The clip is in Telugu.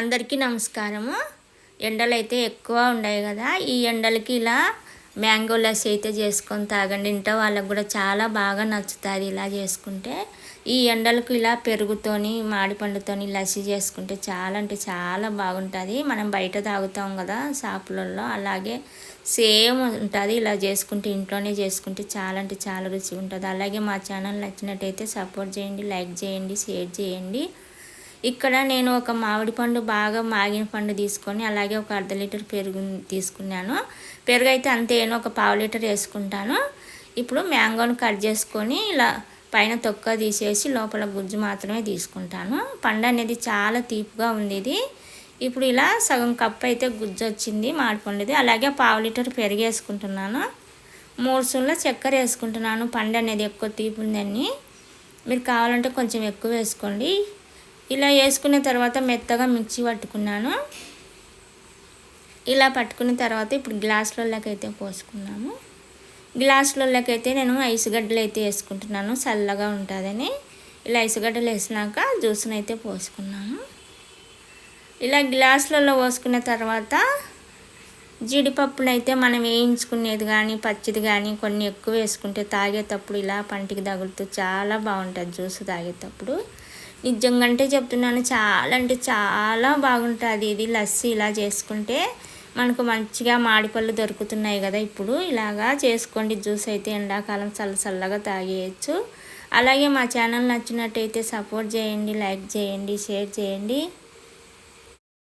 అందరికీ నమస్కారము. ఎండలు అయితే ఎక్కువ ఉన్నాయి కదా ఈ ఎండలకి ఇలా మ్యాంగో లస్సీ అయితే చేసుకొని తాగండి. ఇంట్లో వాళ్ళకు కూడా చాలా బాగా నచ్చుతుంది ఇలా చేసుకుంటే. ఈ ఎండలకు ఇలా పెరుగుతోని మాడిపండుతోని లస్సీ చేసుకుంటే చాలా అంటే చాలా బాగుంటుంది. మనం బయట తాగుతాం కదా షాపులలో అలాగే సేమ్ ఉంటుంది ఇలా చేసుకుంటే ఇంట్లోనే చేసుకుంటే చాలా అంటే చాలా రుచిగా ఉంటుంది. అలాగే మా ఛానల్ నచ్చినట్టయితే సపోర్ట్ చేయండి లైక్ చేయండి షేర్ చేయండి. ఇక్కడ నేను ఒక మామిడి పండు బాగా మాగిన పండు తీసుకొని అలాగే ఒక అర్ధ లీటర్ పెరుగు తీసుకున్నాను. పెరుగు అయితే అంతేను ఒక పావు లీటర్ వేసుకుంటాను. ఇప్పుడు మ్యాంగోని కట్ చేసుకొని ఇలా పైన తొక్క తీసేసి లోపల గుజ్జు మాత్రమే తీసుకుంటాను. పండు అనేది చాలా తీపుగా ఉంది ఇది ఇప్పుడు ఇలా సగం కప్పు అయితే గుజ్జు వచ్చింది మాడిపండుది అలాగే పావు లీటర్ పెరుగు వేసుకుంటున్నాను. మూడు సుళ్ళ చక్కెర వేసుకుంటున్నాను. పండు అనేది ఎక్కువ తీపి ఉందని మీరు కావాలంటే కొంచెం ఎక్కువ వేసుకోండి. ఇలా వేసుకున్న తర్వాత మెత్తగా మిక్సీ పట్టుకున్నాను. ఇలా పట్టుకున్న తర్వాత ఇప్పుడు గ్లాసులలోకైతే పోసుకున్నాము. గ్లాసులలోకైతే నేను ఐసుగడ్డలు అయితే వేసుకుంటున్నాను. చల్లగా ఉంటుందని. ఇలా ఐసుగడ్డలు వేసినాక జ్యూస్ని అయితే పోసుకున్నాను. ఇలా గ్లాసులలో పోసుకున్న తర్వాత జీడిపప్పును అయితే మనం వేయించుకునేది కానీ పచ్చిది కానీ కొన్ని ఎక్కువ వేసుకుంటే తాగేటప్పుడు ఇలా పంటికి తగులుతూ చాలా బాగుంటుంది జ్యూస్ తాగేటప్పుడు. నిజంగా అంటే చెప్తున్నాను చాలా అంటే చాలా బాగుంటుంది ఇది లస్సీ ఇలా చేసుకుంటే. మనకు మంచిగా మాడిపళ్ళు దొరుకుతున్నాయి కదా ఇప్పుడు ఇలాగా చేసుకోండి. జ్యూస్ అయితే ఎండాకాలం చల్ల చల్లగా తాగేయచ్చు. అలాగే మా ఛానల్ నచ్చినట్టయితే సపోర్ట్ చేయండి లైక్ చేయండి షేర్ చేయండి.